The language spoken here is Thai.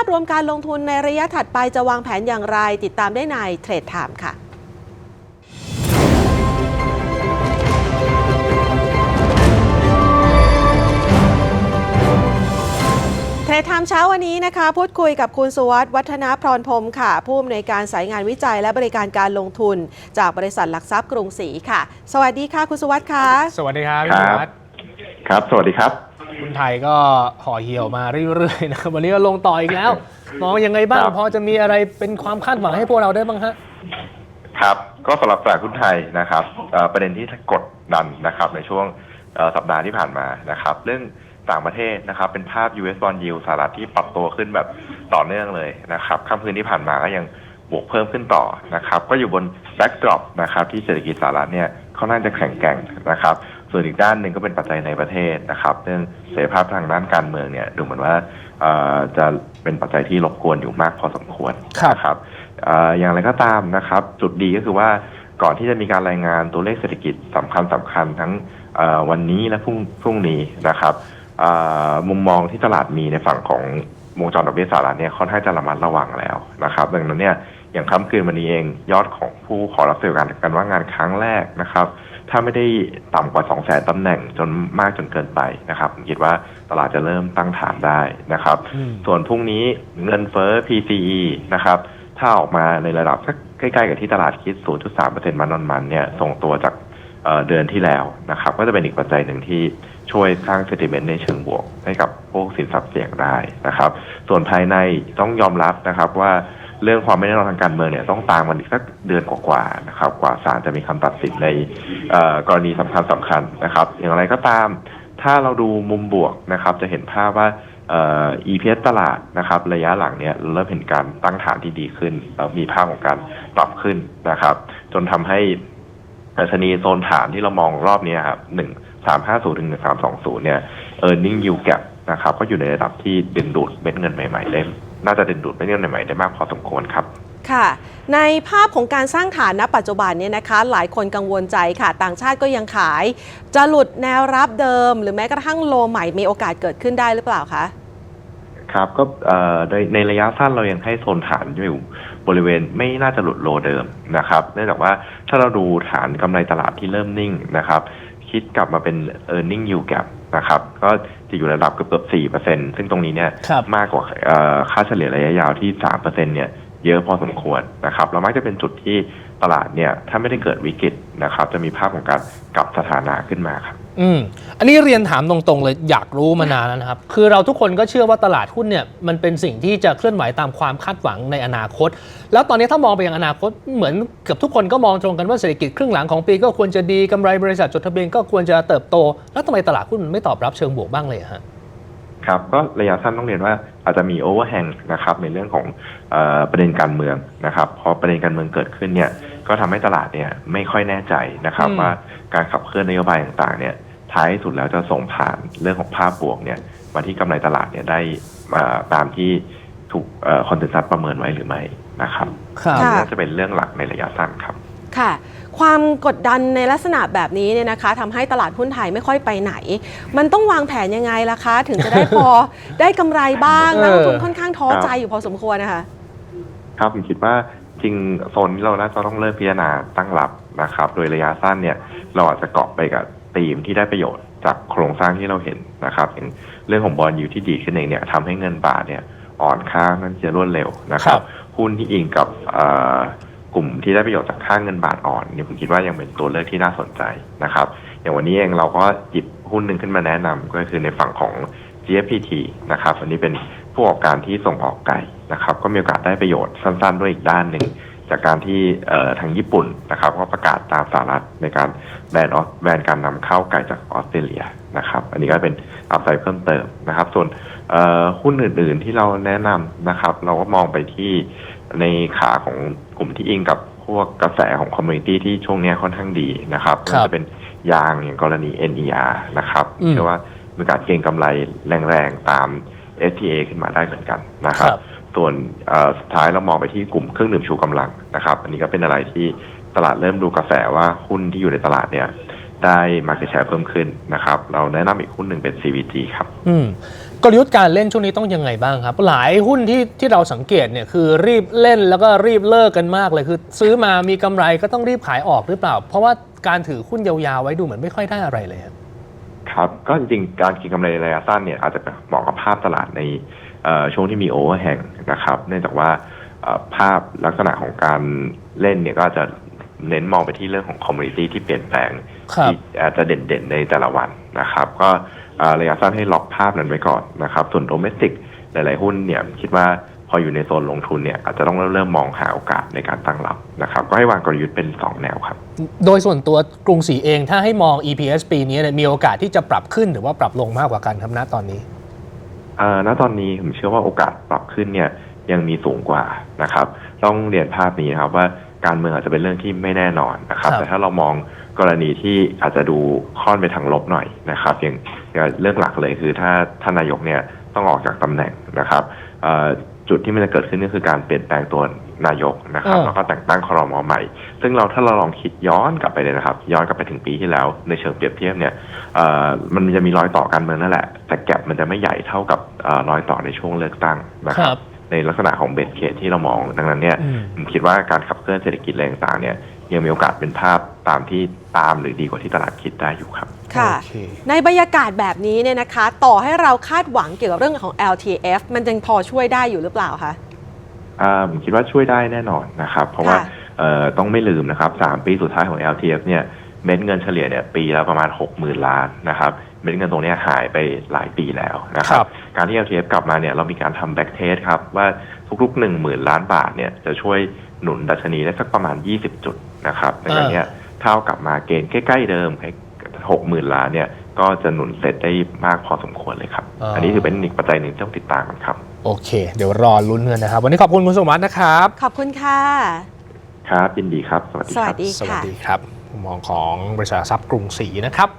าพรวมการลงทุนในระยะถัดไปจะวางแผนอย่างไร ติดตามได้ในเทรดไทม์ค่ะเทรดไทม์เช้าวันนี้นะคะ พูดคุยกับคุณสุวัสด์วัฒนาพรพรหมค่ะ ผู้อำนวยการสายงานวิจัยและบริการการลงทุน จากบริษัทหลักทรัพย์กรุงศรีค่ะ สวัสดีค่ะ คุณสุวัสด์ค่ะ สวัสดีครับครัพี่บวัดครับ สวัสดีครับ คุณไทยก็ห่อเหี่ยวมาเรื่อยๆนะครับวันนี้ก็ลงต่ออีกแล้วมองยังไงบ้างครับพอจะมีอะไรเป็นความคาดหวังให้พวกเราได้บ้างฮะครับ ก็สำหรับตลาดหุ้นไทยนะครับเอ่อประเด็นที่กดดันนะครับ ในช่วงเอ่อสัปดาห์ที่ผ่านมานะครับ เรื่องต่างประเทศนะครับ เป็นภาพ US bond yield สหรัฐที่ปรับตัวขึ้นแบบต่อเนื่องเลยนะครับค่ำคืนที่ผ่านมาก็ยังบวกเพิ่มขึ้นต่อนะครับ ก็อยู่บน backdrop นะครับ ที่เศรษฐกิจสหรัฐเนี่ย ค่อนข้างจะแข็งแกร่งนะครับ ส่วนอีกด้านหนึ่งก็เป็นปัจจัยในประเทศนะครับเรื่องเสรีภาพทางด้านการเมืองเนี่ยดูเหมือนว่าเอ่อจะเป็นปัจจัยที่รบกวนอยู่มากพอสมควรครับนะครับเอ่ออย่างไรก็ตามนะครับ จุดดีก็คือว่าก่อนที่จะมีการรายงานตัวเลขเศรษฐกิจสำคัญสำคัญทั้งเอ่อวันนี้และพรุ่งพรุ่งนี้นะครับเอ่อมุมมองที่ตลาดมีในฝั่งของวงจรดอกเบี้ยสหรัฐเนี่ยค่อนข้างจะระมัดระวังแล้วนะครับ ดังนั้นเนี่ย อย่างค่ำคืนวันนี้เอง ยอดของผู้ขอรับสิทธิการการว่างงานครั้งแรกนะครับ ถ้าไม่ได้ต่ำกว่า2 0 0แสนตำแหน่งจนมากจนเกินไปนะครับผมคิดว่าตลาดจะเริ่มตั้งฐานได้นะครับอืมส่วนพรุ่งนี้เงินเฟ้อ PCE นะครับถ้าออกมาในระดับสักใกล้ๆกับที่ตลาดคิด 0.3%มันนอนมันเนี่ยส่งตัวจากเอ่อเดือนที่แล้วนะครับ ก็จะเป็นอีกปัจจัยหนึ่งที่ช่วยสร้าง sentiment ในเชิงบวกให้กับพวกสินทรัพย์เสี่ยงได้นะครับ ส่วนภายในต้องยอมรับนะครับว่า เรื่องความไม่แน่นอนทางการเมืองเนี่ยต้องตามมันอีกสักเดือนกว่าๆนะครับกว่าศาลจะมีคำตัดสินในกรณีสำคัญสำคัญนะครับ อย่างไรก็ตาม ถ้าเราดูมุมบวกนะครับ จะเห็นภาพว่าเอ่อ EPS ตลาดนะครับ ระยะหลังเนี่ยเริ่มเห็นการตั้งฐานที่ดีขึ้นแล้วมีภาพของการปรับขึ้นนะครับ จนทำให้ชนีโซนฐานที่เรามองรอบนี้ครับหนึ่งสามห้าศูนย์ถึงหนึ่งสามสองศูนย์เนี่ย earning yield gap นะครับก็อยู่ในระดับที่ดึงดูดเม็ดเงินใหม่ๆได้ น่าจะดึงดูดเม็ดเงินใหม่ๆได้มากพอสมควรครับค่ะ ในภาพของการสร้างฐานณปัจจุบันเนี่ยนะคะ หลายคนกังวลใจค่ะ ต่างชาติก็ยังขาย จะหลุดแนวรับเดิม หรือแม้กระทั่งโลใหม่มีโอกาสเกิดขึ้นได้หรือเปล่าคะครับก็เอ่อในในระยะสั้นเรายังให้โซนฐานอยู่บริเวณไม่น่าจะหลุดโลเดิมนะครับเนื่องจากว่าถ้าเราดูฐานกำไรตลาดที่เริ่มนิ่งนะครับ คิดกลับมาเป็น e a r n i n g yield gap นะครับ ก็ จะอยู่ระดับเกือบเกือบสี่เปอร์เซ็นซึ่งตรงนี้เนี่ยครับมากกว่าเอ่อค่าเฉลี่ยระยะยาวที่สามเปอร์เซ็นเนี่ย เยอะพอสมควรนะครับแล้วมักจะเป็นจุดที่ตลาดเนี่ยถ้าไม่ได้เกิดวิกฤตนะครับ จะมีภาพของการกลับสถานะขึ้นมาครับ อืมอันนี้เรียนถามตรงๆเลยอยากรู้มานานแล้วนะครับ คือเราทุกคนก็เชื่อว่าตลาดหุ้นเนี่ยมันเป็นสิ่งที่จะเคลื่อนไหวตามความคาดหวังในอนาคต แล้วตอนนี้ถ้ามองไปยังอนาคตเหมือนเกือบทุกคนก็มองตรงกันว่าเศรษฐกิจครึ่งหลังของปีก็ควรจะดีกำไรบริษัทจดทะเบียนก็ควรจะเติบโต แล้วทำไมตลาดหุ้นมันไม่ตอบรับเชิงบวกบ้างเลยอะ ฮะครับ ก็ระยะสั้นต้องเรียนว่าอาจจะมีโอเวอร์แฮงนะครับในเรื่องของเออประเด็นการเมืองนะครับพอประเด็นการเมืองเกิดขึ้นเนี่ยก็ทำให้ตลาดเนี่ยไม่ค่อยแน่ใจนะครับอืมว่าการขับเคลื่อนนโยบายต่างๆเนี่ยท้ายสุดแล้วจะส่งผ่านเรื่องของภาพบวกเนี่ยมาที่กำไรตลาดเนี่ยได้มาตามที่ถูกคอนเซนแซสประเมินไว้หรือไม่นะครับครับค่ะน่าจะเป็นเรื่องหลักในระยะสั้นครับ ค่ะความกดดันในลักษณะแบบนี้เนี่ยนะคะทำให้ตลาดหุ้นไทยไม่ค่อยไปไหน มันต้องวางแผนยังไงล่ะคะ ถึงจะได้พอ ได้กำไรบ้างเออนักลงทุนค่อนข้างท้อครับใจอยู่พอสมควรนะคะครับผมคิดว่าจริงโซนนี้เราน่าจะต้องเริ่มพิจารณาตั้งรับนะครับ โดยระยะสั้นเนี่ยเราอาจจะเกาะไปกับธีมที่ได้ประโยชน์จากโครงสร้างที่เราเห็นนะครับอย่างเรื่องของบอลยูที่ดีขึ้นเองเนี่ยทำให้เงินบาทเนี่ยอ่อนค่านั้นจะรวดเร็วนะครัครับบหุ้นที่อิงกับเอ่อ กลุ่มที่ได้ประโยชน์จากค่าเงินบาทอ่อนเนี่ยผมคิดว่ายังเป็นตัวเลือกที่น่าสนใจนะครับ อย่างวันนี้เองเราก็หยิบหุ้นหนึ่งขึ้นมาแนะนำก็คือในฝั่งของ GFPT นะครับอันนี้เป็นผู้ประกอบการที่ส่งออกไก่นะครับ ก็มีโอกาสได้ประโยชน์สั้นๆ ด้วยอีกด้านหนึ่งจากการที่ทางญี่ปุ่นนะครับก็ประกาศตามสหรัฐในการแบนออสแบนการนำเข้าไก่จากออสเตรเลียนะครับ อันนี้ก็เป็นอัพไซด์เพิ่มเติมนะครับ ส่วน หุ้นอื่นๆที่เราแนะนำนะครับ เราก็มองไปที่ในขาของกลุ่มที่อิงกับพวกกระแสของคอมมูนิตี้ที่ช่วงเนี้ยค่อนข้างดีนะครับครับก็จะเป็นยางอย่างกรณี NER นะครับอืมเชื่อว่ามีการเก็งกำไรแรงๆตาม STA ขึ้นมาได้เหมือนกันนะครับครับส่วนเอ่อสุดท้ายเรามองไปที่กลุ่มเครื่องดื่มชูกำลังนะครับ อันนี้ก็เป็นอะไรที่ตลาดเริ่มดูกระแสว่าหุ้นที่อยู่ในตลาดเนี่ย ได้ market share เพิ่มขึ้นนะครับ เราแนะนำอีกหุ้นหนึ่งเป็น CVG ครับ อืมกลยุทธ์การเล่นช่วงนี้ต้องยังไงบ้างครับ หลายหุ้นที่ที่เราสังเกตเนี่ยคือรีบเล่นแล้วก็รีบเลิกกันมากเลยคือ ซื้อมามีกำไรก็ต้องรีบขายออกหรือเปล่า เพราะว่าการถือหุ้นยาวๆไว้ดูเหมือนไม่ค่อยได้อะไรเลยครับครับก็จริงๆการเกินกำไรในระยะสั้นเนี่ยอาจจะเหมาะกับภาพตลาดในเอ่อช่วงที่มีโอเวอร์แฮงนะครับ เนื่องจากว่าเอ่อภาพลักษณะของการเล่นเนี่ยก็อาจจะ เน้นมองไปที่เรื่องของคอมมูนิตี้ที่เปลี่ยนแปลงครับที่อาจจะเด่นๆในแต่ละวันนะครับ ก็เอ่อระยะสั้นให้ล็อกภาพนั้นไว้ก่อนนะครับ ส่วนโดเมสติกหลายๆหุ้นเนี่ยคิดว่าพออยู่ในโซนลงทุนเนี่ยอาจจะต้องเริ่มมองหาโอกาสในการตั้งรับนะครับ ก็ให้วางกลยุทธ์เป็นสองแนวครับ โดยส่วนตัวกรุงศรีเองถ้าให้มอง EPS ปีนี้เนี่ยมีโอกาสที่จะปรับขึ้นหรือว่าปรับลงมากกว่ากันครับณตอนนี้เอ่อณตอนนี้ผมเชื่อว่าโอกาสปรับขึ้นเนี่ยยังมีสูงกว่านะครับ ต้องเรียนภาพนี้นะครับว่า การเมืองอาจจะเป็นเรื่องที่ไม่แน่นอนนะครับ ครับ แต่ถ้าเรามองกรณีที่อาจจะดูค่อนไปทางลบหน่อยนะครับอย่างอย่างเรื่องหลักเลยคือถ้าท่านนายกเนี่ยต้องออกจากตำแหน่งนะครับเอ่อจุดที่มันจะเกิดขึ้นก็คือการเปลี่ยนแปลงตัวนายกนะครับอ่าแล้วก็แต่งตั้งครมใหม่ ซึ่งเราถ้าเราลองคิดย้อนกลับไปเลยนะครับ ย้อนกลับไปถึงปีที่แล้วในเชิงเปรียบเทียบเนี่ยเอ่อมันจะมีรอยต่อการเมืองนั่นแหละ แต่แก็บมันจะไม่ใหญ่เท่ากับเออรอยต่อในช่วงเลือกตั้งนะคครัรับบ ในลักษณะของเบสเคสที่เรามอง ดังนั้นเนี่ยอืมผมคิดว่าการขับเคลื่อนเศรษฐกิจอะไรต่างๆเนี่ยยังมีโอกาสเป็นภาพตามที่ตามหรือดีกว่าที่ตลาดคิดได้อยู่ครับ ค่ะโอเคในบรรยากาศแบบนี้เนี่ยนะคะ ต่อให้เราคาดหวังเกี่ยวกับเรื่องของ LTF มันยังพอช่วยได้อยู่หรือเปล่าคะอ่าผมคิดว่าช่วยได้แน่นอนนะครับ เพราะว่าค่ะเอ่อต้องไม่ลืมนะครับสามปีสุดท้ายของ LTF เนี่ยเม็ดเงินเฉลี่ยเนี่ยปีละประมาณ 6 0,000 ล้านนะครับ เม็ดเงินตรงเนี้ยหายไปหลายปีแล้วนะครัครับบการที่ LTF กลับมาเนี่ยเรามีการทำแบ็กเทสครับว่าทุกๆ1 0,000ล้านบาทเนี่ยจะช่วยหนุนดัชนีได้สักประมาณ 20 จุดนะครับดังนั้นเนี่ยถ้าเอากลับมาเกณฑ์ใกล้ๆเดิมหกหมื่นล้านเนี่ยก็จะหนุนเสร็จได้มากพอสมควรเลยครับอ่าอันนี้ถือเป็นอีกปัจจัยหนึ่งที่ต้องติดตามกันครับ โอเค เดี๋ยวรอลุ้นกันนะครับ วันนี้ขอบคุณคุณสมบัตินะครับ ขอบคุณค่ะ ครับยินดีครับ สวัสดีสควัรัสบดีสวัสค่ะดีครับมุมมองของบริษัททรัพย์กรุงศรีนะครับ